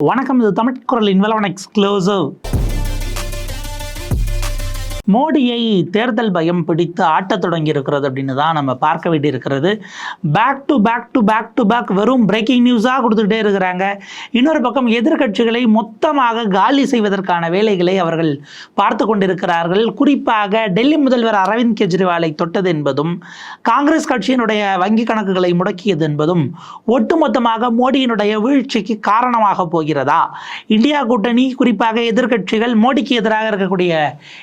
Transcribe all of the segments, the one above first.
வணக்கம் இது தமிழ் குரல் இன்வெலவன் எக்ஸ்க்ளூசிவ் மோடியை தேர்தல் பயம் பிடித்து ஆட்டத் தொடங்கி இருக்கிறது அப்படின்னு தான் நம்ம பார்க்க வேண்டியிருக்கிறது. Back to back to back to back வெறும் பிரேக்கிங் நியூஸாக கொடுத்துக்கிட்டே இருக்கிறாங்க. இன்னொரு பக்கம் எதிர்க்கட்சிகளை மொத்தமாக காலி செய்வதற்கான வேலைகளை அவர்கள் பார்த்து கொண்டிருக்கிறார்கள். குறிப்பாக டெல்லி முதல்வர் அரவிந்த் கெஜ்ரிவாலை தொட்டது என்பதும் காங்கிரஸ் கட்சியினுடைய வங்கி கணக்குகளை முடக்கியது என்பதும் ஒட்டுமொத்தமாக மோடியினுடைய வீழ்ச்சிக்கு காரணமாக போகிறதா? இந்தியா கூட்டணி குறிப்பாக எதிர்க்கட்சிகள் மோடிக்கு எதிராக இருக்கக்கூடிய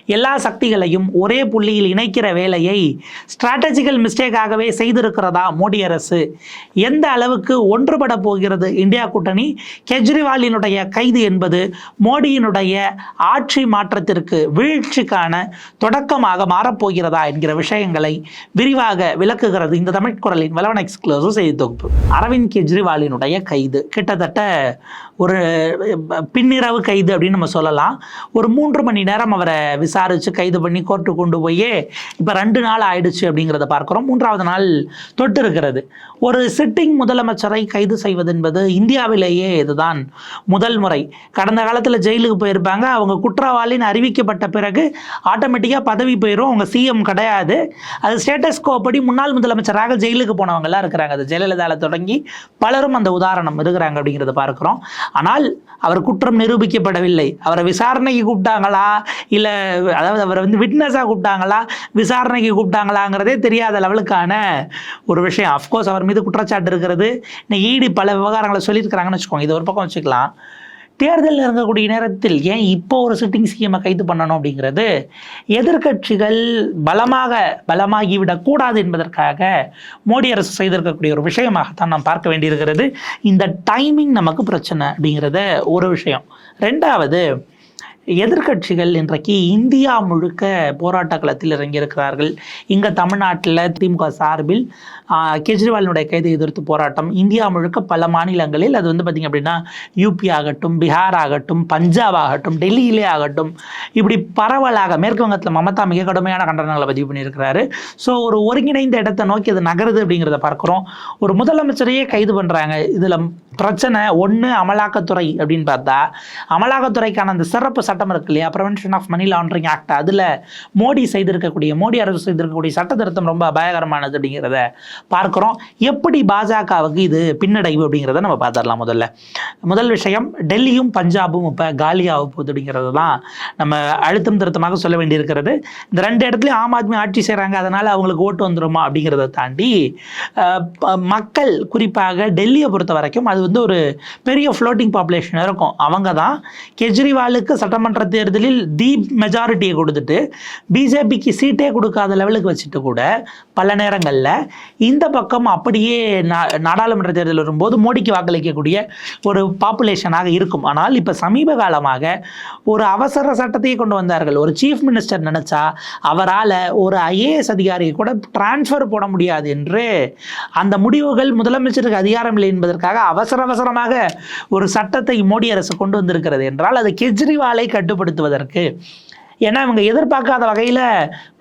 எல்லா சக்திகளையும் ஒரே புள்ளியில் இணைக்கிற வேலையை ஸ்ட்ராட்டஜிக்கல் மிஸ்டேக்காகவே செய்திருக்கிறதா மோடி அரசு? எந்த அளவுக்கு ஒன்றுபட போகிறது இந்தியா கூட்டணி? கெஜ்ரிவாலினுடைய கைது என்பது மோடியினுடைய ஆட்சி மாற்றத்திற்கு வீழ்ச்சிக்கான தொடக்கமாக மாறப்போகிறதா என்கிற விஷயங்களை விரிவாக விளக்குகிறது இந்த தமிழ் குரலின் வலவன் எக்ஸ்க்ளூசிவ் செய்தி தொகுப்பு. அரவிந்த் கெஜ்ரிவாலினுடைய கைது. கிட்டத்தட்ட ஒரு பின்னிரவு கைது அப்படின்னு நம்ம சொல்லலாம். ஒரு மூன்று மணி நேரம் அவரை விசாரித்து கைது பண்ணி கோர்ட்டு கொண்டு போய் இப்போ ரெண்டு நாள் ஆயிடுச்சு அப்படிங்கிறத பார்க்குறோம். மூன்றாவது நாள் தொட்டு இருக்கிறது. ஒரு சிட்டிங் முதலமைச்சரை கைது செய்வது என்பது இந்தியாவிலேயே இதுதான் முதல் முறை. கடந்த காலத்தில் ஜெயிலுக்கு போயிருப்பாங்க. அவங்க குற்றவாளின்னு அறிவிக்கப்பட்ட பிறகு ஆட்டோமேட்டிக்காக பதவி போயிடும் அவங்க சிஎம் கிடையாது. அது ஸ்டேட்டஸ் படி முன்னாள் முதலமைச்சராக ஜெயிலுக்கு போனவங்கலாம் இருக்கிறாங்க. அது ஜெயலலிதாவில் தொடங்கி பலரும் அந்த உதாரணம் இருக்கிறாங்க அப்படிங்கிறத பார்க்குறோம். ஆனால் அவர் குற்றம் நிரூபிக்கப்படவில்லை. அவரை விசாரணைக்கு கூப்பிட்டாங்களா? இல்லை அதாவது அவரை வந்து விட்னஸாக கூப்பிட்டாங்களா? விசாரணைக்கு கூப்பிட்டாங்களாங்கிறதே தெரியாத லெவலுக்கான ஒரு விஷயம். அஃப்கோர்ஸ் அவர் மீது குற்றச்சாட்டு இருக்கிறது. இன்னைக்கு ஈடி பல விவகாரங்களை சொல்லியிருக்கிறாங்கன்னு வச்சுக்கோங்க. இது ஒரு பக்கம் வச்சுக்கலாம். தேர்தல் இறங்கக்கூடிய நேரத்தில் ஏன் இப்போ ஒரு சிட்டிங் சிஎம்ஐ கைது பண்ணணும் அப்படிங்கிறது? எதிர்க்கட்சிகள் பலமாக பலமாகிவிடக்கூடாது என்பதற்காக மோடி அரசு செய்திருக்கக்கூடிய ஒரு விஷயமாகத்தான் நாம் பார்க்க வேண்டியிருக்கிறது. இந்த டைமிங் நமக்கு பிரச்சனை அப்படிங்கிறத ஒரு விஷயம். ரெண்டாவது எதிர்க்கட்சிகள் இன்றைக்கு இந்தியா முழுக்க போராட்ட களத்தில் இறங்கியிருக்கிறார்கள். இங்கே தமிழ்நாட்டில் திமுக சார்பில் கெஜ்ரிவாலினுடைய கைதை எதிர்த்து போராட்டம். இந்தியா முழுக்க பல மாநிலங்களில் அது வந்து பார்த்திங்க அப்படின்னா யூபி ஆகட்டும் பீகார் ஆகட்டும் பஞ்சாப் ஆகட்டும் டெல்லியிலே ஆகட்டும் இப்படி பரவலாக மேற்கு வங்கத்தில் மமதா மிக கடுமையான கண்டனங்களை பதிவு பண்ணியிருக்கிறாரு. ஸோ ஒரு ஒருங்கிணைந்த இடத்தை நோக்கி அது நகருது அப்படிங்கிறத பார்க்குறோம். ஒரு முதலமைச்சரையே கைது பண்ணுறாங்க இதில் பிரச்சனை ஒன்று அமலாக்கத்துறை அப்படின்னு பார்த்தா அமலாக்கத்துறைக்கான அந்த சிறப்பு சட்டம் இருக்கு இல்லையா? Prevention of money laundering act அதில் மோடி செய்திருக்கக்கூடிய மோடி அரசு செய்திருக்கக்கூடிய சட்ட திருத்தம் ரொம்ப அபாயகரமானது அப்படிங்கிறத பார்க்குறோம். எப்படி பாஜகவுக்கு இது பின்னடைவு அப்படிங்கிறத நம்ம பார்த்துடலாம் முதல்ல. முதல் விஷயம் டெல்லியும் பஞ்சாபும் இப்போ காலியாக போகுது அப்படிங்கிறது தான் நம்ம அழுத்தம் திருத்தமாக சொல்ல வேண்டியிருக்கிறது. இந்த ரெண்டு இடத்துலையும் ஆம் ஆத்மி ஆட்சி செய்கிறாங்க அதனால் அவங்களுக்கு ஓட்டு வந்துடுமா அப்படிங்கிறத தாண்டி மக்கள் குறிப்பாக டெல்லியை பொறுத்த வரைக்கும் அது வந்து ஒரு பெரிய ஃப்ளோட்டிங் பாப்புலேஷன் இருக்கும். அவங்க தான் கெஜ்ரிவாலுக்கு சட்டம் சட்டமன்ற தேர்தலில் தீப் மெஜாரிட்டியை கொடுத்துட்டு பிஜேபிக்கு சீட்டே கொடுக்காத லெவலுக்கு வச்சுட்டு கூட பல நேரங்களில் இந்த பக்கம் அப்படியே நாடாளுமன்ற தேர்தல் வரும்போது மோடிக்கு வாக்களிக்கக்கூடிய ஒரு பாப்புலேஷனாக இருக்கும். ஆனால் இப்போ சமீப காலமாக ஒரு அவசர சட்டத்தையே கொண்டு வந்தார்கள். ஒரு சீஃப் மினிஸ்டர் நினச்சா அவரால் ஒரு ஐஏஎஸ் அதிகாரியை கூட டிரான்ஸ்ஃபர் போட முடியாது என்று அந்த முடிவுகள் முதலமைச்சருக்கு அதிகாரம் இல்லை என்பதற்காக அவசர அவசரமாக ஒரு சட்டத்தை மோடி அரசு கொண்டு வந்திருக்கிறது என்றால் அது கெஜ்ரிவாலை கட்டுப்படுத்துவதற்கு. ஏன்னா இவங்க எதிர்பார்க்காத வகையில்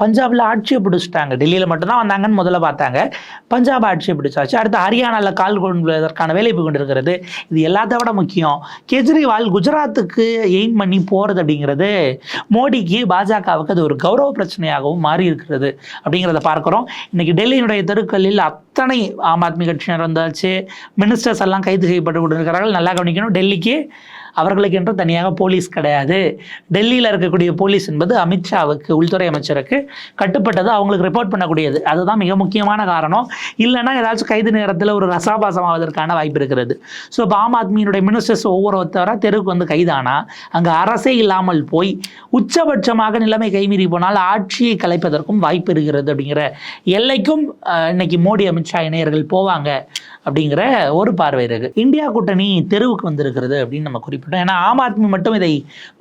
பஞ்சாபில் ஆட்சியை பிடிச்சிட்டாங்க. டெல்லியில் மட்டும்தான் வந்தாங்கன்னு முதல்ல பார்த்தாங்க. பஞ்சாப் ஆட்சியை பிடிச்சாச்சு. அடுத்து ஹரியானாவில் கால் கொள்வதற்கான வேலை போய் கொண்டிருக்கிறது. இது எல்லாத்த விட முக்கியம். கெஜ்ரிவால் குஜராத்துக்கு எய்ம் பண்ணி போகிறது அப்படிங்கிறது மோடிக்கு பாஜகவுக்கு அது ஒரு கௌரவ பிரச்சனையாகவும் மாறி இருக்கிறது அப்படிங்கிறத பார்க்குறோம். இன்றைக்கி டெல்லியினுடைய தெருக்களில் அத்தனை ஆம் ஆத்மி கட்சியினர் வந்தாச்சு. மினிஸ்டர்ஸ் எல்லாம் கைது செய்யப்பட்டு கொண்டிருக்கிறார்கள். நல்லா கவனிக்கணும். டெல்லிக்கு அவர்களுக்கு என்று தனியாக போலீஸ் கிடையாது. டெல்லியில் இருக்கக்கூடிய போலீஸ் என்பது அமித்ஷாவுக்கு உள்துறை அமைச்சருக்கு கட்டுப்பட்டது அவங்களுக்கு ரிப்போர்ட் பண்ணக்கூடியது. அதுதான் மிக முக்கியமான காரணம். இல்லைன்னா ஏதாச்சும் கைது நேரத்தில் ஒரு ரசாபாசம் ஆவதற்கான வாய்ப்பு இருக்கிறது. ஸோ இப்போ ஆம் ஆத்மியினுடைய மினிஸ்டர்ஸ் ஒவ்வொருத்தராக தெருவுக்கு வந்து கைதானா? அங்கே அரசே இல்லாமல் போய் உச்சபட்சமாக நிலைமை கைமீறி போனால் ஆட்சியை கலைப்பதற்கும் வாய்ப்பு இருக்கிறது அப்படிங்கிற எல்லைக்கும் இன்னைக்கு மோடி அமித்ஷா இணையர்கள் போவாங்க. அப்படிங்கிற ஒரு பார்வை இருக்கு. இந்தியா கூட்டணி தெருவுக்கு வந்திருக்கிறது அப்படின்னு நம்ம குறிப்பிட்டோம். ஏன்னா ஆம் ஆத்மி மட்டும் இதை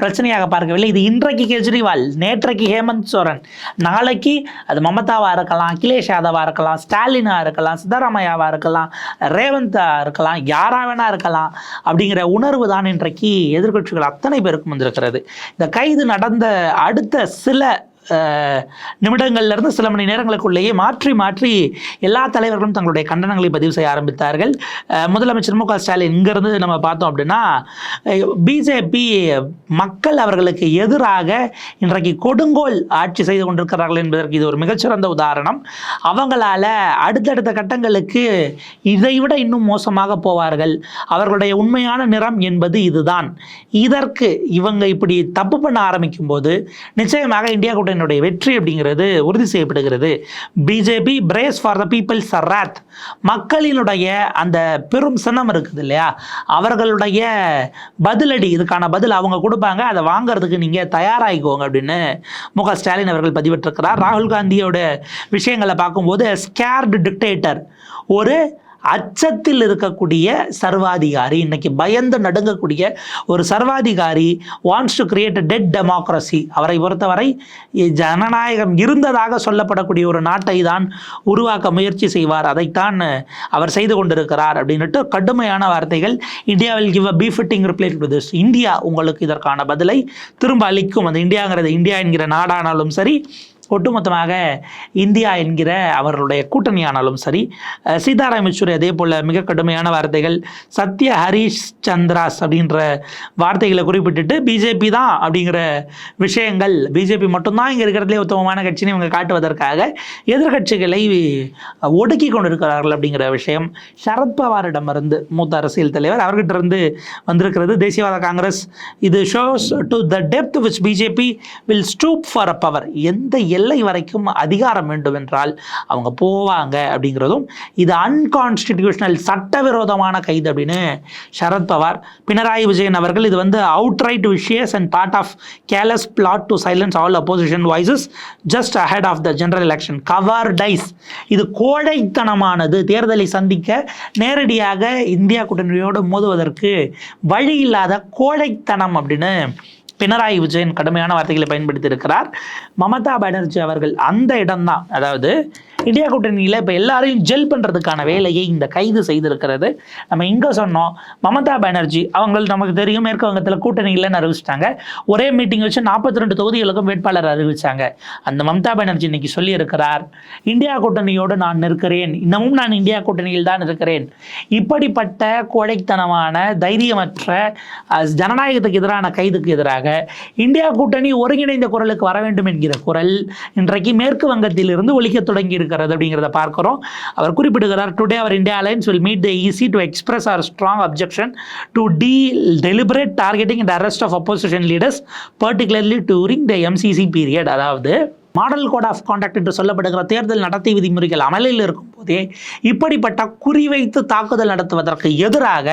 பிரச்சனையாக பார்க்கவில்லை. இது இன்றைக்கு கெஜ்ரிவால் நேற்றைக்கு ஹேமந்த் சோரன் நாளைக்கு அது மமதாவாக இருக்கலாம் அகிலேஷ் யாதவாக இருக்கலாம் ஸ்டாலினாக இருக்கலாம் சித்தராமையாவாக இருக்கலாம் ரேவந்தா இருக்கலாம் யாரா வேணா இருக்கலாம் அப்படிங்கிற உணர்வு தான் இன்றைக்கு எதிர்க்கட்சிகள் அத்தனை பேருக்கும் வந்திருக்கிறது. இந்த கைது நடந்த அடுத்த சில நிமிடங்கள்லேருந்து நிமிடங்கள்ல இருந்து சில மணி நேரங்களுக்குள்ளேயே மாற்றி மாற்றி எல்லா தலைவர்களும் தங்களுடைய கண்டனங்களை பதிவு செய்ய ஆரம்பித்தார்கள். முதலமைச்சர் மு க ஸ்டாலின் இங்கிருந்து நம்ம பார்த்தோம் அப்படின்னா பிஜேபி மக்கள் அவர்களுக்கு எதிராக இன்றைக்கு கொடுங்கோல் ஆட்சி செய்து கொண்டிருக்கிறார்கள் என்பதற்கு இது ஒரு மிகச்சிறந்த உதாரணம். அவங்களால அடுத்தடுத்த கட்டங்களுக்கு இதைவிட இன்னும் மோசமாக போவார்கள். அவர்களுடைய உண்மையான நிறம் என்பது இதுதான். இதற்கு இவங்க இப்படி தப்பு பண்ண ஆரம்பிக்கும் போது நிச்சயமாக இந்தியா என்னுடைய வெற்றி அப்படிங்கிறது உறுதி செய்யப்படுகிறது. BJP brace for the people Sarad மக்களினுடைய அந்த பெரும் சின்னம் இருக்குது இல்லையா? அவர்களுடைய பதிலடி இதுக்கான பதில் அவங்க கொடுப்பாங்க. அதை வாங்குறதுக்கு நீங்கள் தயாராகிக்கோங்க அப்படின்னு மு க ஸ்டாலின் அவர்கள் பதிவிட்டிருக்கிறார். ராகுல் காந்தியோட விஷயங்களை பார்க்கும்போது ஸ்கேர்டு டிக்டேட்டர் ஒரு அச்சத்தில் இருக்கக்கூடிய சர்வாதிகாரி இன்னைக்கு பயந்து நடுங்கக்கூடிய ஒரு சர்வாதிகாரி wants to create dead democracy அவரை பொறுத்தவரை ஜனநாயகம் இருந்ததாக சொல்லப்படக்கூடிய ஒரு நாட்டை தான் உருவாக்க முயற்சி செய்வார். அதைத்தான் அவர் செய்து கொண்டிருக்கிறார் அப்படின்னுட்டு கடுமையான வார்த்தைகள். India will give a befitting reply to this India உங்களுக்கு இதற்கான பதிலை திரும்ப அளிக்கும். அந்த இந்தியாங்கிறது இந்தியா என்கிற நாடானாலும் சரி ஒட்டுமொத்தமாக இந்தியா என்கிற அவர்களுடைய கூட்டணியானாலும் சரி சீதாராம் யெச்சூரி அதே போல் மிக கடுமையான வார்த்தைகள் சத்ய ஹரிஷ் சந்திராஸ் அப்படின்ற வார்த்தைகளை குறிப்பிட்டுட்டு பிஜேபி தான் அப்படிங்கிற விஷயங்கள் பிஜேபி மட்டும்தான் இங்கே இருக்கிறதுலே உத்தமமான கட்சின்னு இவங்க காட்டுவதற்காக எதிர்க்கட்சிகளை ஒடுக்கி கொண்டிருக்கிறார்கள் அப்படிங்கிற விஷயம் சரத்பவாரிடமிருந்து மூத்த அரசியல் தலைவர் அவர்கிட்ட இருந்து வந்திருக்கிறது. தேசியவாத காங்கிரஸ் இது shows to the depth which BJP will stoop for a power எந்த எல்லை வரைக்கும் அதிகாரம் வேண்டும் என்றால் அவங்க போவாங்க அப்படிங்கிறதும் இது அன்கான்ஸ்டிடியூஷனல் சட்டவிரோதமான கைது அப்படின்னு சரத்பவார் பினராயி விஜயன் அவர்கள் இது வந்து outright vicious and part of callous plot to silence all opposition voices just ahead of the general election cowardice இது கோழைத்தனமானது. தேர்தலை சந்திக்க நேரடியாக இந்தியா கூட்டணியோடு மோதுவதற்கு வழி இல்லாத கோழைத்தனம் அப்படின்னு பினராயி விஜயன் கடுமையான வார்த்தைகளை பயன்படுத்தி இருக்கிறார் மமதா பானர்ஜி அவர்கள் அந்த இடம்தான் அதாவது இந்தியா கூட்டணியில் இப்போ எல்லாரையும் ஜெல் பண்ணுறதுக்கான வேலையை இந்த கைது செய்திருக்கிறது. நம்ம இங்கே சொன்னோம் மமதா பானர்ஜி அவங்கள் நமக்கு தெரியும் மேற்கு வங்கத்தில் கூட்டணி இல்லைன்னு அறிவிச்சிட்டாங்க. ஒரே மீட்டிங் வச்சு நாற்பத்தி ரெண்டு தொகுதிகளுக்கும் வேட்பாளர் அறிவிச்சாங்க. அந்த மமதா பானர்ஜி இன்னைக்கு சொல்லியிருக்கிறார் இந்தியா கூட்டணியோடு நான் நிற்கிறேன். இன்னமும் நான் இந்தியா கூட்டணியில் தான் இருக்கிறேன். இப்படிப்பட்ட கோழைத்தனமான தைரியமற்ற ஜனநாயகத்துக்கு எதிரான கைதுக்கு எதிராக இந்தியா கூட்டணி ஒருங்கிணைந்த குரலுக்கு வர வேண்டும் என்கிற குரல் இன்றைக்கு மேற்கு வங்கத்திலிருந்து ஒழிக்க தொடங்கி இருக்கிறது அப்படிங்கிறத பார்க்குறோம். அவர் குறிப்பிடுகிறார் today our India alliance will meet the EC to express our strong objection to the deliberate targeting and arrest of opposition leaders particularly during the MCC period அதாவது மாடல் கோட் ஆஃப் கான்டாக்ட் என்று சொல்லப்படுகிற தேர்தல் நடத்தை விதிமுறைகள் அமலில் இருக்கும் போதே இப்படிப்பட்ட குறிவைத்து தாக்குதல் நடத்துவதற்கு எதிராக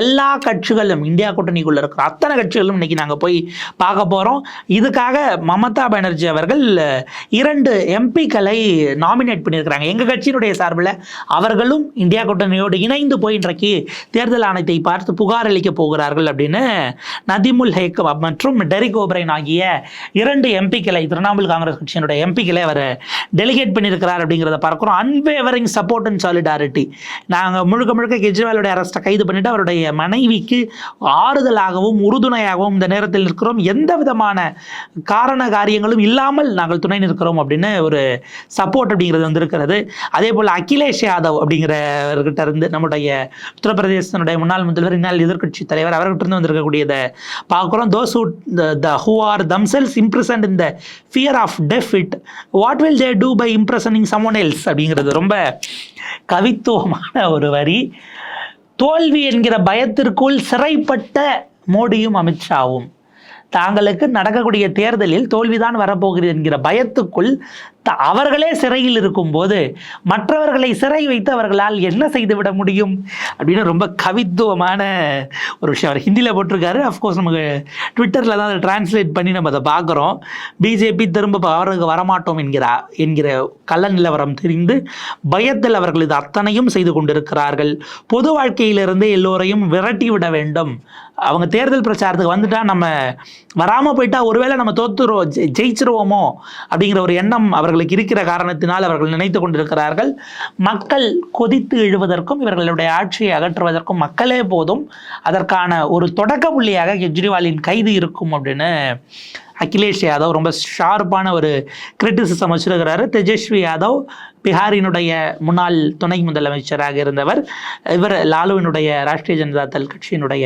எல்லா கட்சிகளும் இந்தியா கூட்டணிக்குள்ள இருக்கிற அத்தனை கட்சிகளும் இன்னைக்கு நாங்கள் போய் பார்க்க போகிறோம் இதுக்காக மமதா பானர்ஜி அவர்கள் இரண்டு எம்பிக்களை நாமினேட் பண்ணியிருக்கிறாங்க. எங்கள் கட்சியினுடைய சார்பில் அவர்களும் இந்தியா கூட்டணியோடு இணைந்து போய் இன்றைக்கு தேர்தல் ஆணையத்தை பார்த்து புகார் அளிக்க போகிறார்கள் அப்படின்னு நதிமுல் ஹேக் மற்றும் டெரிக் ஓபரைன் ஆகிய இரண்டு எம்பிக்களை திரிணாமுல் காங்கிரஸ் கட்சியினுடைய எம்பிக்களை அவர் டெலிகேட் பண்ணியிருக்கிறார் அப்படிங்கிறத பார்க்குறோம். அன்வேவரிங் சப்போர்ட் அண்ட் சாலிடாரிட்டி நாங்கள் முழுக்க முழுக்க கெஜ்ரிவாலுடைய அரஸ்ட்டை கைது பண்ணிட்டு அவருடைய மனைவிக்கு ஆறுதலாகவும் உறுதுணையாகவும் இந்த நேரத்தில் இருக்கிறோம் எந்த விதமான காரண காரியங்களும் இல்லாமல் நாங்கள் துணை நிற்கிறோம் அப்படின்னு ஒரு சப்போர்ட் அப்படிங்கிறது வந்திருக்கிறது. அதே போல் அகிலேஷ் யாதவ் அப்படிங்கிறவர்கிட்ட இருந்து நம்முடைய உத்தரப்பிரதேசனுடைய முன்னாள் முதல்வர் இன்னால் எதிர்க்கட்சி தலைவர் அவர்கிட்ட இருந்து வந்திருக்கக்கூடியதை பார்க்குறோம். Those who the who are themselves imprisoned in the fear of fit what will they do by imprisoning someone else அப்படிங்கிறது ரொம்ப கவித்துவமான ஒரு வரி. தோல்வி என்கிற பயத்திற்குள் சிறைப்பட்ட மோடியும் அமித்ஷாவும். தாங்களுக்கு நடக்கக்கூடிய தேர்தலில் தோல்விதான் வரப்போகிறது என்கிற பயத்துக்குள் த- அவர்களே சிறையில் இருக்கும்போது மற்றவர்களை சிறை வைத்து அவர்களால் என்ன செய்துவிட முடியும்? அப்படின்னு ரொம்ப கவித்துவமான ஒரு விஷயம். அவர் ஹிந்தியில் போட்டிருக்காரு. அஃப்கோர்ஸ் நமக்கு ட்விட்டரில் தான் அதை டிரான்ஸ்லேட் பண்ணி நம்ம அதை பார்க்குறோம். பிஜேபி திரும்ப அவருக்கு வரமாட்டோம் என்கிற என்கிற கள்ள நிலவரம் தெரிந்து பயத்தில் அவர்கள் இது அத்தனையும் செய்து கொண்டிருக்கிறார்கள். பொது வாழ்க்கையிலிருந்து எல்லோரையும் விரட்டி விட வேண்டும். அவங்க தேர்தல் பிரச்சாரத்துக்கு வந்துட்டா நம்ம வராமல் போயிட்டா ஒருவேளை நம்ம தோத்துருவோம் ஜெயிச்சிருவோமோ அப்படிங்கிற ஒரு எண்ணம் அவர்களுக்கு இருக்கிற காரணத்தினால் அவர்கள் நினைத்து கொண்டிருக்கிறார்கள். மக்கள் கொதித்து எழுவதற்கும் இவர்களுடைய ஆட்சியை அகற்றுவதற்கும் மக்களே போதும். அதற்கான ஒரு தொடக்க புள்ளியாக கெஜ்ரிவாலின் கைது இருக்கும் அப்படின்னு அகிலேஷ் யாதவ் ரொம்ப ஷார்ப்பான ஒரு கிரிட்டிசிசம் வச்சிருக்கிறாரு. தேஜஸ்வி யாதவ் பீகாரினுடைய முன்னாள் துணை முதலமைச்சராக இருந்தவர். இவர் லாலுவினுடைய ராஷ்டிரிய ஜனதா தள் கட்சியினுடைய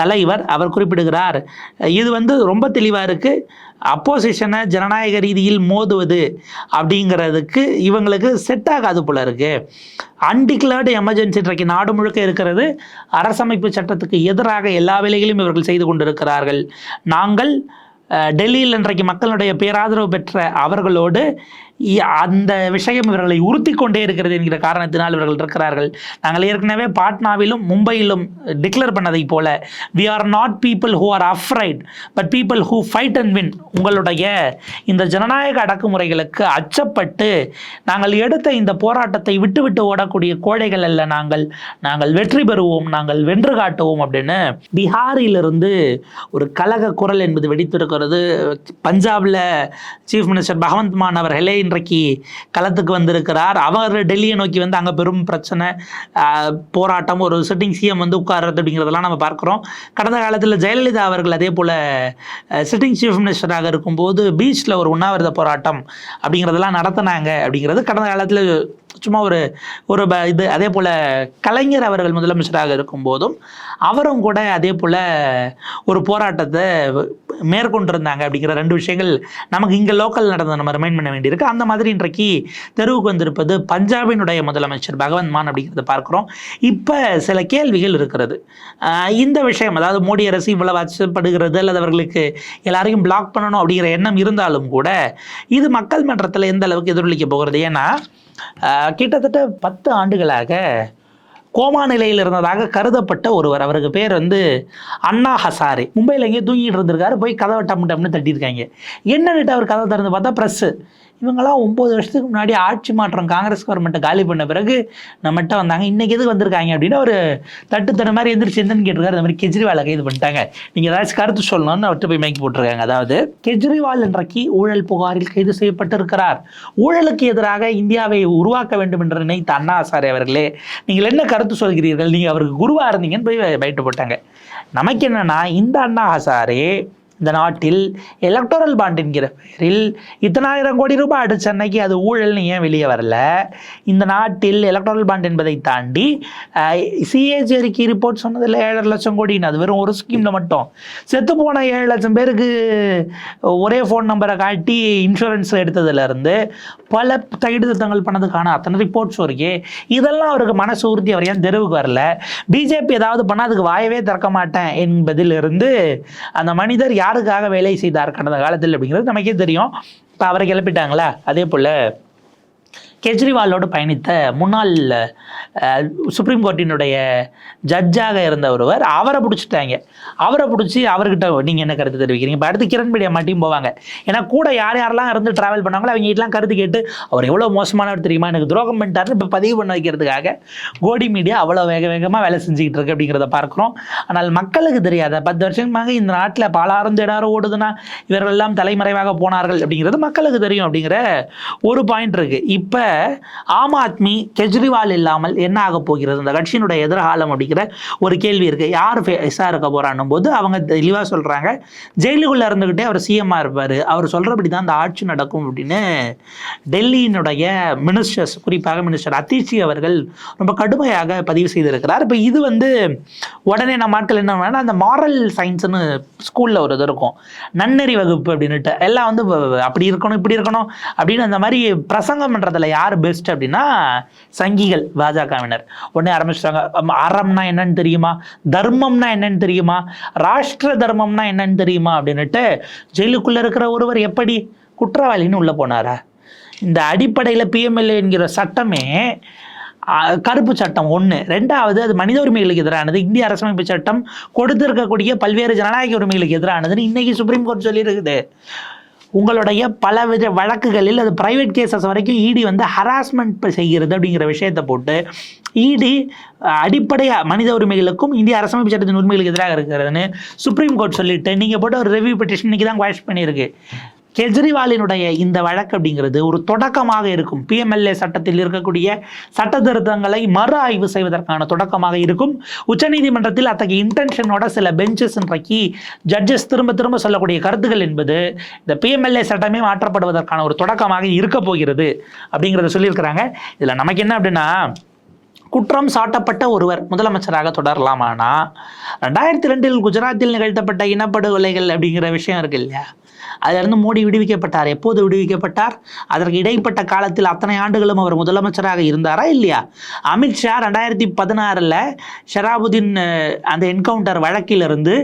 தலைவர். அவர் குறிப்பிடுகிறார் இது வந்து ரொம்ப தெளிவாக இருக்குது அப்போசிஷனை ஜனநாயக ரீதியில் மோதுவது அப்படிங்கிறதுக்கு இவங்களுக்கு செட் ஆகாது போல இருக்குது அன்டிக்ளேர்டு எமர்ஜென்சி இன்றைக்கு நாடு முழுக்க இருக்கிறது. அரசமைப்பு சட்டத்துக்கு எதிராக எல்லா வேலைகளையும் இவர்கள் செய்து கொண்டிருக்கிறார்கள். நாங்கள் டெல்லியில் இன்றைக்கு மக்களுடைய பேராதரவு பெற்ற அவர்களோடு அந்த விஷயம் இவர்களை உறுத்தி கொண்டே இருக்கிறது என்கிற காரணத்தினால் இவர்கள் இருக்கிறார்கள். நாங்கள் ஏற்கனவே பாட்னாவிலும் மும்பையிலும் டிக்ளேர் பண்ணதைப் போல we are not people who are afraid but people who fight and win உங்களுடைய இந்த ஜனநாயக அடக்குமுறைகளுக்கு அச்சப்பட்டு நாங்கள் எடுத்த இந்த போராட்டத்தை விட்டுவிட்டு ஓடக்கூடிய கோழைகள் அல்ல நாங்கள். நாங்கள் வெற்றி பெறுவோம் நாங்கள் வென்று காட்டுவோம் அப்படின்னு பீகாரிலிருந்து ஒரு கலக குரல் என்பது வெடித்திருக்கிறது. பஞ்சாபில் சீஃப் மினிஸ்டர் பகவந்த் மான் அவர்களே இன்றைக்கு களத்துக்கு வந்திருக்கிறார். அவர் டெல்லியை நோக்கி வந்து அங்கே பெரும் பிரச்சனை போராட்டம் ஒரு சிட்டிங் சிஎம் வந்து உட்கார்றது அப்படிங்கிறதெல்லாம் நம்ம பார்க்குறோம். கடந்த காலத்தில் ஜெயலலிதா அவர்கள் அதே போல் சிட்டிங் சீஃப் மினிஸ்டராக இருக்கும்போது பீச்சில் ஒரு உண்ணாவிரத போராட்டம் அப்படிங்கிறதெல்லாம் நடத்தினாங்க அப்படிங்கிறது கடந்த காலத்தில் சும்மா ஒரு ஒரு ப- இது அதே போல் கலைஞர் அவர்கள் முதலமைச்சராக இருக்கும்போதும் அவரும் கூட அதே போல் ஒரு போராட்டத்தை மேற்கொண்டிருந்தாங்க அப்படிங்கிற ரெண்டு விஷயங்கள் நமக்கு இங்கே லோக்கல் நடந்த நம்ம ரிமைண்ட் பண்ண வேண்டியிருக்கு. அந்த மாதிரி இன்றைக்கு தெருவுக்கு வந்திருப்பது பஞ்சாபினுடைய முதலமைச்சர் பகவந்த் மான் அப்படிங்கிறத பார்க்குறோம். இப்போ சில கேள்விகள் இருக்கிறது. இந்த விஷயம் அதாவது மோடி அரசு இவ்வளவு அச்சப்படுகிறது அல்லது அவர்களுக்கு எல்லாரையும் பிளாக் பண்ணணும் அப்படிங்கிற எண்ணம் இருந்தாலும் கூட இது மக்கள் மன்றத்தில் எந்த அளவுக்கு எதிரொலிக்க போகிறது? ஏன்னா கிட்டத்தட்ட பத்து ஆண்டுகளாக கோமா நிலையில் இருந்ததாக கருதப்பட்ட ஒருவர். அவருக்கு பேர் வந்து அண்ணா ஹசாரே. மும்பையில் எங்கேயோ தூங்கிட்டு இருந்திருக்காரு போய் கதவை டம் டம்னு தட்டியிருக்காங்க. என்னன்னுட்டு அவர் கதவை திறந்து பார்த்தா ப்ரெஸ்ஸு இவங்கெல்லாம் ஒம்பது வருஷத்துக்கு முன்னாடி ஆட்சி மாற்றம் காங்கிரஸ் கவர்மெண்ட்டை காலி பண்ண பிறகு நம்மகிட்ட வந்தாங்க. இன்றைக்கி எதுக்கு வந்திருக்காங்க அப்படின்னு ஒரு தட்டு தர மாதிரி எந்திரிச்சு என்னன்னு கேட்டிருக்காரு. இந்த மாதிரி கெஜ்ரிவாலை கைது பண்ணிட்டாங்க. நீங்கள் ஏதாச்சும் கருத்து சொல்லணும்னு அவர்கிட்ட போய் மயக்கி போட்டிருக்காங்க. அதாவது கெஜ்ரிவால் இன்றைக்கு ஊழல் புகாரில் கைது செய்யப்பட்டிருக்கிறார். ஊழலுக்கு எதிராக இந்தியாவை உருவாக்க வேண்டும் என்று நினைத்த அண்ணா ஹசாரே அவர்களே நீங்கள் என்ன கருத்து சொல்கிறீர்கள்? நீங்கள் அவருக்கு குருவாக இருந்தீங்கன்னு போய் பயிட்டு போட்டாங்க. நமக்கு என்னன்னா இந்த அண்ணா ஹசாரே இந்த நாட்டில் எலக்டோரல் பாண்ட் என்கிற பெயரில் இத்தனாயிரம் கோடி ரூபாய் அடிச்ச சென்னைக்கு அது ஊழல்னு ஏன் வெளியே வரல? இந்த நாட்டில் எலக்டோரல் பாண்ட் என்பதை தாண்டி சிஏஜி அறிக்கை ரிப்போர்ட் சொன்னதில் ஏழரை லட்சம் கோடின்னு அது வெறும் ஒரு ஸ்கீமில் மட்டும். செத்து போன ஏழு லட்சம் பேருக்கு ஒரே ஃபோன் நம்பரை காட்டி இன்சூரன்ஸ் எடுத்ததுலேருந்து பல கைடு திட்டங்கள் பண்ணதுக்கான அத்தனை ரிப்போர்ட்ஸ் இருக்கே இதெல்லாம் அவருக்கு மனசு உறுதி அவர் ஏன் தெருவுக்கு வரல? பிஜேபி ஏதாவது பண்ணால் அதுக்கு வாயவே திறக்க மாட்டேன் என்பதிலிருந்து அந்த மனிதர் யாருக்காக வேலை செய்தார் கடந்த காலத்தில் அப்படிங்கிறது நமக்கே தெரியும். இப்போ அவரை கிளப்பிட்டாங்களா? அதே போல் கெஜ்ரிவாலோடு பயணித்த முன்னாள் சுப்ரீம் கோர்ட்டினுடைய ஜட்ஜாக இருந்த ஒருவர் அவரை பிடிச்சிட்டாங்க. அவரை பிடிச்சி அவர்கிட்ட நீங்கள் என்ன கருத்து தெரிவிக்கிறீங்க? இப்போ அடுத்து கிரண்பேடி அம்மாட்டியும் போவாங்க. ஏன்னா கூட யார் யாரெல்லாம் இருந்து ட்ராவல் பண்ணாங்களோ அவங்க கிட்டலாம் கருத்து கேட்டு அவர் எவ்வளோ மோசமானவர் தெரியுமா? எனக்கு துரோகம் பண்ணிட்டாருன்னு இப்போ பதிவு பண்ண வைக்கிறதுக்காக கோடி மீடியா அவ்வளோ வேக வேகமாக வேலை செஞ்சுக்கிட்டு இருக்கு அப்படிங்கிறத பார்க்குறோம். ஆனால் மக்களுக்கு தெரியாத. பத்து வருஷமாக இந்த நாட்டில் பாலாரம் தேடாரம் ஓடுதுன்னா இவர்கள் எல்லாம் தலைமறைவாக போனார்கள் அப்படிங்கிறது மக்களுக்கு தெரியும் அப்படிங்கிற ஒரு பாயிண்ட் இருக்குது இப்போ ஆம் ஆத்மி கெஜ்ரிவால் இல்லாமல் என்ன ஆக போகிறது? இந்த கட்சியினுடைய எதிர்காலம் அப்படிங்கிற ஒரு கேள்வி இருக்கு. யார் ஃபேஸாக இருக்க போறான்னும் போது அவங்க தெளிவாக சொல்றாங்க. ஜெயிலுக்குள்ள இருந்துக்கிட்டே அவர் சிஎம்மாக இருப்பார். அவர் சொல்றபடி தான் அந்த ஆட்சி நடக்கும் அப்படின்னு டெல்லியினுடைய மினிஸ்டர்ஸ் குறிப்பாக மினிஸ்டர் அத்திஷி அவர்கள் ரொம்ப கடுமையாக பதிவு செய்திருக்கிறார். இப்போ இது வந்து உடனே நம்ம ஆட்கள் என்ன பண்ணா அந்த மாரல் சயின்ஸ்னு ஸ்கூலில் ஒரு இது இருக்கும். நன்னெறி வகுப்பு அப்படின்ட்டு எல்லாம் வந்து அப்படி இருக்கணும் இப்படி இருக்கணும் அப்படின்னு அந்த மாதிரி பிரசங்கம் பண்ணுறதுல யார் பெஸ்ட் அப்படின்னா சங்கிகள் பாஜகவினர் உடனே ஆரம்பிச்சிட்டாங்க. அறம்னா என்னன்னு தெரியுமா? தர்மம்னா என்னன்னு தெரியுமா? ராஷ்டிர தர்மம்னா என்னன்னு தெரியுமா? அப்படின்னுட்டு ஜெயிலுக்குள்ளே இருக்கிற ஒருவர் எப்படி? குற்றவாளின்னு உள்ளே போனாரா? இந்த அடிப்படையில் பிஎம்எல்ஏ என்கிற சட்டமே கருப்பு சட்டம் ஒன்று ரெண்டாவது அது மனித உரிமைகளுக்கு எதிரானது. இந்திய அரசமைப்பு சட்டம் கொடுத்திருக்கக்கூடிய பல்வேறு ஜனநாயக உரிமைகளுக்கு எதிரானதுன்னு இன்னைக்கு சுப்ரீம் கோர்ட் சொல்லியிருக்குது. உங்களுடைய பலவித வழக்குகளில் அது பிரைவேட் கேசஸ் வரைக்கும் இடி வந்து ஹராஸ்மெண்ட் செய்கிறது அப்படிங்கிற விஷயத்தை போட்டு இடி அடிப்படை மனித உரிமைகளுக்கும் இந்திய அரசமைப்பு சட்டத்தின் உரிமைகளுக்கு எதிராக இருக்கிறதுன்னு சுப்ரீம் கோர்ட் சொல்லிட்டு நீங்கள் போட்டு ஒரு ரிவ்யூ பெட்டிஷன் இன்னைக்கு தான் வாஷ் பண்ணியிருக்கு. கெஜ்ரிவாலினுடைய இந்த வழக்கு அப்படிங்கிறது ஒரு தொடக்கமாக இருக்கும். பிஎம்எல்ஏ சட்டத்தில் இருக்கக்கூடிய சட்ட திருத்தங்களை மறு ஆய்வு செய்வதற்கான தொடக்கமாக இருக்கும். உச்சநீதிமன்றத்தில் அத்தகைய இன்டென்ஷனோட சில பெஞ்சஸ் இன்றைக்கு ஜட்ஜஸ் திரும்ப திரும்ப சொல்லக்கூடிய கருத்துக்கள் என்பது இந்த பிஎம்எல்ஏ சட்டமே மாற்றப்படுவதற்கான ஒரு தொடக்கமாக இருக்க போகிறது அப்படிங்கிறத சொல்லியிருக்கிறாங்க. இதில் நமக்கு என்ன அப்படின்னா குற்றம் சாட்டப்பட்ட ஒருவர் முதலமைச்சராக தொடரலாமானா? ரெண்டாயிரத்தி ரெண்டில் குஜராத்தில் நிகழ்த்தப்பட்ட இனப்படுகொலைகள் அப்படிங்கிற விஷயம் இருக்கு இல்லையா? அதிலிருந்து மோடி விடுவிக்கப்பட்டார். எப்போது விடுவிக்கப்பட்டார்? அதற்கு இடைப்பட்ட காலத்தில் அத்தனை ஆண்டுகளும் அவர் முதலமைச்சராக இருந்தாரா இல்லையா? அமித்ஷா ரெண்டாயிரத்தி பதினாறில் ஷராபுதீன் அந்த என்கவுண்டர் வழக்கிலிருந்து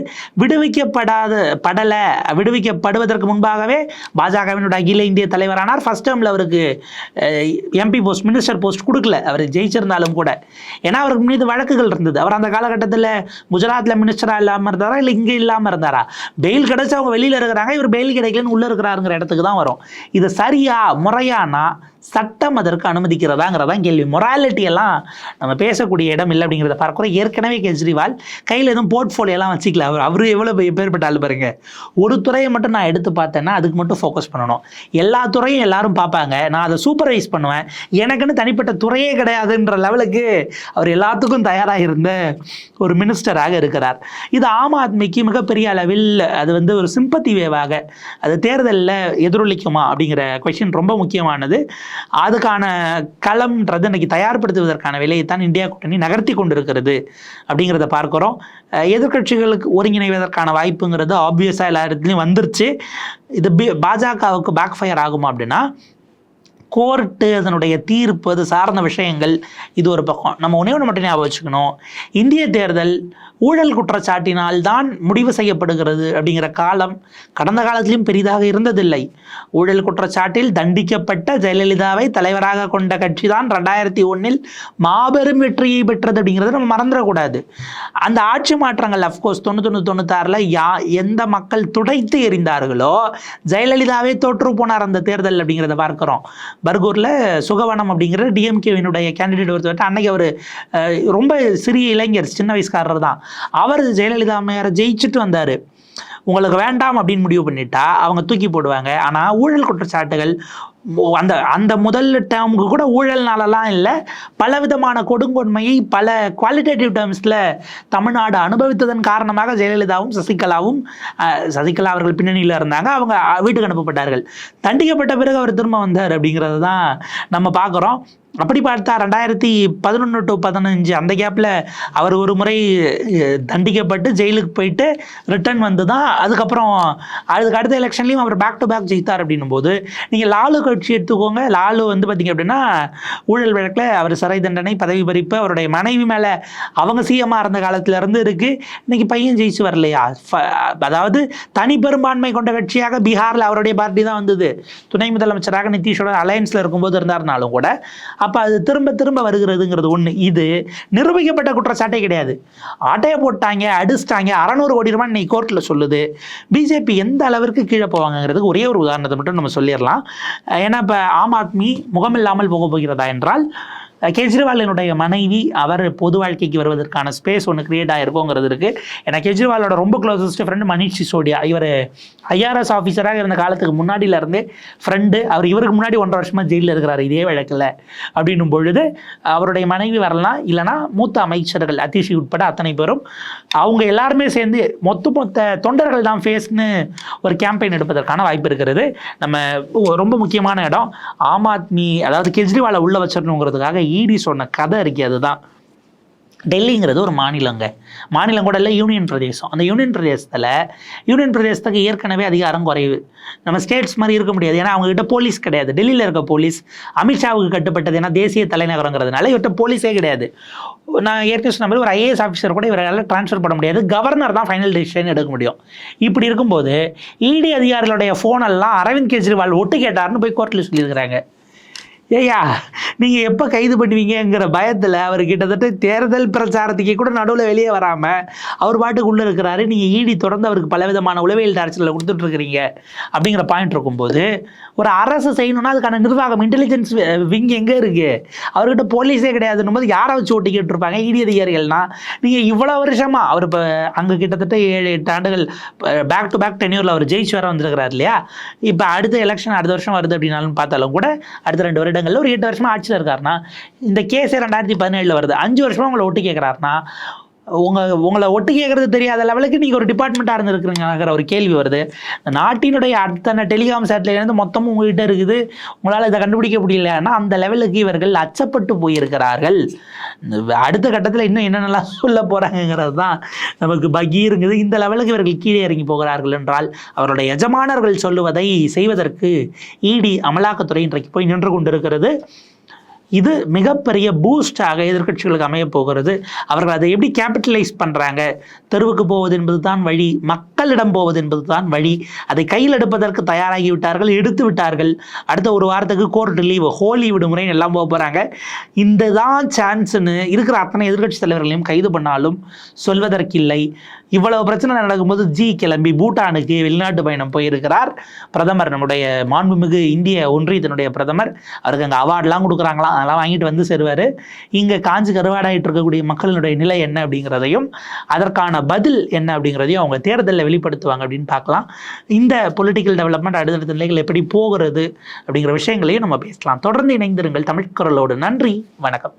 விடுவிக்கப்படாத படலை விடுவிக்கப்படுவதற்கு முன்பாகவே பாஜகவினுடைய அகில இந்திய தலைவரானார். ஃபர்ஸ்ட் டைமில் அவருக்கு எம்பி போஸ்ட் மினிஸ்டர் போஸ்ட் கொடுக்கல. அவர் ஜெயிச்சிருந்தாலும் கூட. ஏன்னா அவருக்கு மீது வழக்குகள் இருந்தது. அவர் அந்த காலகட்டத்தில் குஜராத்தில் மினிஸ்டராக இல்லாமல் இருந்தாரா? இல்லை இங்கே இல்லாமல் இருந்தாரா? பெயில் கிடச்சி அவங்க வெளியில் இருக்கிறாங்க. இவர் பெயில் கிடைக்கலன்னு உள்ளே இருக்கிறாருங்கிற இடத்துக்கு தான் வரும். இது சரியா முறையானா? சட்டம் அதற்கு அனுமதிக்கிறதாங்கிறதான் கேள்வி. மொராலிட்டி எல்லாம் நம்ம பேசக்கூடிய இடம் இல்லை அப்படிங்கிறத பார்க்குறோம். ஏற்கனவே கெஜ்ரிவால் கையில் எதுவும் போர்ட்ஃபோலியோலாம் வச்சுக்கல. அவர் அவர் எவ்வளோ பேர்பட்ட ஆள் பாருங்க. ஒரு துறையை மட்டும் நான் எடுத்து பார்த்தேன்னா அதுக்கு மட்டும் ஃபோக்கஸ் பண்ணணும். எல்லா துறையும் எல்லாரும் பார்ப்பாங்க. நான் அதை சூப்பர்வைஸ் பண்ணுவேன். எனக்குன்னு தனிப்பட்ட துறையே கிடையாதுன்ற லெவலுக்கு அவர் எல்லாத்துக்கும் தயாராக இருந்த ஒரு மினிஸ்டராக இருக்கிறார். இது ஆம் ஆத்மிக்கு மிகப்பெரிய அளவில் அது வந்து ஒரு சிம்பத்தி வேவாக அது தேர்தலில் எதிரொலிக்குமா அப்படிங்கிற கொஷின் ரொம்ப முக்கியமானது. அதுக்கான களம்ன்றது இன்னைக்கு தயார்படுத்துவதற்கான விலையை தான் இந்தியா கூட்டணி நகர்த்தி கொண்டிருக்கிறது அப்படிங்கிறத பார்க்குறோம். எதிர்கட்சிகளுக்கு எதிர்க்கட்சிகளுக்கு ஒருங்கிணைவதற்கான வாய்ப்புங்கிறது ஆப்வியஸாக எல்லா இடத்துலையும் வந்துருச்சு. இது பி- பாஜகவுக்கு பேக் ஃபயர் ஆகுமா அப்படின்னா கோர்ட்டு அதனுடைய தீர்ப்பு அது சார்ந்த விஷயங்கள் இது ஒரு பக்கம். நம்ம ஒன்றே ஒன்று மட்டும் ஞாபகம் வச்சுக்கணும். இந்திய தேர்தல் ஊழல் குற்றச்சாட்டினால் தான் முடிவு செய்யப்படுகிறது அப்படிங்கிற காலம் கடந்த காலத்திலும் பெரிதாக இருந்ததில்லை. ஊழல் குற்றச்சாட்டில் தண்டிக்கப்பட்ட ஜெயலலிதாவை தலைவராக கொண்ட கட்சி தான் ரெண்டாயிரத்தி ஒன்றில் மாபெரும் வெற்றியை பெற்றது அப்படிங்கிறத நம்ம மறந்துடக்கூடாது. அந்த ஆட்சி மாற்றங்கள் அஃப்கோர்ஸ் தொண்ணூத்தொன்று தொண்ணூத்தாறில் யா எந்த மக்கள் துடைத்து எறிந்தார்களோ ஜெயலலிதாவே தோற்று போனார் அந்த தேர்தல் அப்படிங்கிறத பார்க்குறோம். பர்கூரில் சுகவனம் அப்படிங்கிற டிஎம்கேவினுடைய கேண்டிடேட் ஒருத்தர் அன்னைக்கு அவர் ரொம்ப சிறிய இளைஞர் சின்ன வயசுக்காரர் தான். அவர் ஜெயலலிதா அம்மையாரை ஜெயிச்சுட்டு வந்தார். உங்களுக்கு வேண்டாம் அப்படின்னு முடிவு பண்ணிட்டா அவங்க தூக்கி போடுவாங்க. ஆனால் ஊழல் குற்றச்சாட்டுகள் அந்த அந்த முதல் டேர்முக்கு கூட ஊழல்னாலலாம் இல்லை. பலவிதமான கொடுங்கொன்மையை பல குவாலிட்டேட்டிவ் டேர்ம்ஸில் தமிழ்நாடு அனுபவித்ததன் காரணமாக ஜெயலலிதாவும் சசிகலாவும் சசிகலா அவர்கள் பின்னணியில் இருந்தாங்க. அவங்க வீட்டுக்கு அனுப்பப்பட்டார்கள். தண்டிக்கப்பட்ட பிறகு அவர் திரும்ப வந்தார் அப்படிங்கிறது தான் நம்ம பார்க்குறோம். அப்படி பார்த்தா ரெண்டாயிரத்தி பதினொன்று டு பதினஞ்சு அந்த கேப்பில் அவர் ஒரு முறை தண்டிக்கப்பட்டு ஜெயிலுக்கு போயிட்டு ரிட்டர்ன் வந்து தான் அதுக்கப்புறம் அதுக்கு அடுத்த எலெக்ஷன்லையும் அவர் பேக் டு பேக் ஜெயித்தார் அப்படின்னும் போது நீங்கள் லாலு கட்சி எடுத்துக்கோங்க. லாலு வந்து பார்த்திங்க அப்படின்னா ஊழல் வழக்கில் அவர் சிறை தண்டனை பதவி பறிப்பு அவருடைய மனைவி மேலே அவங்க சிஎம்மாக இருந்த காலத்திலேருந்து இருந்து இன்றைக்கி பையன் ஜெயிச்சு வரலையா? ஃப- அதாவது தனி பெரும்பான்மை கொண்ட கட்சியாக பீகாரில் அவருடைய பார்ட்டி தான் வந்தது. துணை முதலமைச்சராக நிதிஷோட அலையன்ஸில் இருக்கும்போது இருந்தாருனாலும் கூட அப்போ அது திரும்ப திரும்ப வருகிறதுங்கிறது ஒன்று இது நிரூபிக்கப்பட்ட குற்றச்சாட்டே கிடையாது. ஆட்டையை போட்டாங்க அடிச்சிட்டாங்க அறநூறு கோடி ரூபாய் இன்னைக்கு கோர்ட்டில் சொல்லுது. பிஜேபி எந்த அளவிற்கு கீழே போவாங்கங்கிறதுக்கு ஒரே ஒரு உதாரணத்தை மட்டும் நம்ம சொல்லிடலாம். ஏன்னா இப்போ ஆம் ஆத்மி முகமில்லாமல் போக போகிறதா என்றால் கெஜ்ரிவாலினுடைய மனைவி அவர் பொது வாழ்க்கைக்கு வருவதற்கான ஸ்பேஸ் ஒன்று கிரியேட் ஆகிருக்கோங்கிறது இருக்குது ஏன்னா கெஜ்ரிவாலோட ரொம்ப க்ளோசஸ்ட் ஃப்ரெண்டு மணிஷ் சிசோடியா. இவர் ஐஆர்எஸ் ஆஃபீஸராக இருந்த காலத்துக்கு முன்னாடியிலேருந்தே ஃப்ரெண்டு அவர் இவருக்கு முன்னாடி ஒன்றரை வருஷமாக ஜெயிலில் இருக்கிறார் இதே வழக்கில். அப்படின்னும் பொழுது அவருடைய மனைவி வரலாம் இல்லைனா மூத்த அமைச்சர்கள் அதிஷி உட்பட அத்தனை பேரும் அவங்க எல்லாருமே சேர்ந்து மொத்த மொத்த தொண்டர்கள் தான் ஃபேஸ்னு ஒரு கேம்பெயின் எடுப்பதற்கான வாய்ப்பு இருக்கிறது. நம்ம ரொம்ப முக்கியமான இடம். ஆம் ஆத்மி அதாவது கெஜ்ரிவாலை உள்ள வச்சிடணுங்கிறதுக்காக இடி சொன்ன கதை இருக்கே அதுதான். டெல்லிங்கிறது ஒரு மாநிலங்க. மாநிலம் கூட இல்லை யூனியன் பிரதேசம். அந்த யூனியன் பிரதேசத்தில் யூனியன் பிரதேசத்துக்கு ஏற்கனவே அதிகாரம் குறைவு. நம்ம ஸ்டேட்ஸ் மாதிரி இருக்க முடியாது. ஏன்னா அவங்ககிட்ட போலீஸ் கிடையாது. டெல்லியில் இருக்க போலீஸ் அமித்ஷாவுக்கு கட்டுப்பட்டது ஏன்னா தேசிய தலைநகரங்கிறதுனால இவர்கிட்ட போலீஸே கிடையாது. நான் ஏற்கனவே சொன்ன மாதிரி ஒரு ஐஏஎஸ் ஆஃபீஸர் கூட இவரால் ட்ரான்ஸ்ஃபர் பண்ண முடியாது. கவர்னர் தான் ஃபைனல் டிசிஷன் எடுக்க முடியும். இப்படி இருக்கும்போது இடி அதிகாரிகளுடைய ஃபோனெல்லாம் அரவிந்த் கெஜ்ரிவால் ஒட்டு கேட்டார்னு போய் கோர்ட்டில் சொல்லியிருக்கிறாங்க. ஏய்யா நீங்கள் எப்போ கைது பண்ணுவீங்கங்கிற பயத்தில் அவர் கிட்டத்தட்ட தேர்தல் பிரச்சாரத்துக்கு கூட நடுவில் வெளியே வராமல் அவர் பாட்டுக்கு உள்ள இருக்கிறாரு. நீங்கள் ஈடி தொடர்ந்து அவருக்கு பலவிதமான உளவியல் டார்ச்சரில் கொடுத்துட்ருக்கிறீங்க அப்படிங்கிற பாயிண்ட் இருக்கும்போது ஒரு அரசு செய்யணும்னா அதுக்கான நிர்வாகம் இன்டெலிஜென்ஸ் விங் எங்கே இருக்குது அவர்கிட்ட போலீஸே கிடையாதுன்னும் போது யாரை வச்சு ஓட்டிக்கிட்டு இருப்பாங்க ஈடி அதிகாரிகள்னா நீங்கள் இவ்வளோ வருஷமாக அவர் இப்போ அங்கே கிட்டத்தட்ட ஏழு எட்டு ஆண்டுகள் பேக் டு பேக் டென்யூரில் அவர் ஜெயிச்சு வர வந்திருக்கிறார் இல்லையா? இப்போ அடுத்த எலெக்ஷன் அடுத்த வருஷம் வருது அப்படின்னாலும் பார்த்தாலும் கூட அடுத்த ரெண்டு வருடங்களில் ஒரு எட்டு வருஷமாக ஆட்சியில் இருக்காருன்னா இந்த கேஸே ரெண்டாயிரத்தி பதினேழில் வருது. அஞ்சு வருஷமாக உங்களை ஒட்டு கேட்குறாருன்னா உங்கள் உங்களை ஒட்டு கேட்குறது தெரியாத லெவலுக்கு நீங்கள் ஒரு டிபார்ட்மெண்ட்டாக இருந்திருக்கிறீங்கிற ஒரு கேள்வி வருது. இந்த நாட்டினுடைய அத்தனை டெலிகாம் சேட்டலைட்லேருந்து மொத்தமும் உங்ககிட்ட இருக்குது. உங்களால் இதை கண்டுபிடிக்க முடியலன்னா அந்த லெவலுக்கு இவர்கள் அச்சப்பட்டு போயிருக்கிறார்கள். அடுத்த கட்டத்தில் இன்னும் என்னென்னலாம் சொல்ல போகிறாங்கங்கிறது தான் நமக்கு பகீருங்குது இந்த லெவலுக்கு இவர்கள் கீழே இறங்கி போகிறார்கள் என்றால் அவருடைய எஜமானர்கள் சொல்லுவதை செய்வதற்கு இடி அமலாக்கத்துறை இன்றைக்கு போய் நின்று கொண்டிருக்கிறது. இது மிகப்பெரிய பூஸ்டாக எதிர்க்கட்சிகளுக்கு அமைய போகிறது. அவர்கள் அதை எப்படி கேபிட்டலைஸ் பண்ணுறாங்க தெருவுக்கு போவது என்பது தான் வழி மக்களிடம் போவது என்பது தான் வழி. அதை கையில் எடுப்பதற்கு தயாராகி விட்டார்கள் எடுத்து விட்டார்கள். அடுத்த ஒரு வாரத்துக்கு கோர்ட் லீவு ஹோலி விடுமுறை எல்லாம் போக போகிறாங்க இந்த தான் சான்ஸ்னு இருக்கிற அத்தனை எதிர்க்கட்சி தலைவர்களையும் கைது பண்ணாலும் சொல்வதற்கில்லை. இவ்வளவு பிரச்சனை நடக்கும்போது ஜி கிளம்பி பூட்டானுக்கு வெளிநாட்டு பயணம் போயிருக்கிறார். பிரதமர் நம்முடைய மாண்புமிகு இந்திய ஒன்றியத்தினுடைய பிரதமர். அவருக்கு அங்கே அவார்ட்லாம் கொடுக்குறாங்களாம் அதெல்லாம் வாங்கிட்டு வந்து சேருவார். இங்கே காஞ்சி கருவாடாயிட்டு இருக்கக்கூடிய மக்களினுடைய நிலை என்ன அப்படிங்கிறதையும் அதற்கான பதில் என்ன அப்படிங்கிறதையும் அவங்க தேர்தலில் வெளிப்படுத்துவாங்க அப்படின்னு பார்க்கலாம். இந்த பொலிட்டிக்கல் டெவலப்மெண்ட் அடுத்தடுத்த நிலைகள் எப்படி போகிறது அப்படிங்கிற விஷயங்களையும் நம்ம பேசலாம். தொடர்ந்து இணைந்திருங்கள் தமிழ் குரலோடு. நன்றி. வணக்கம்.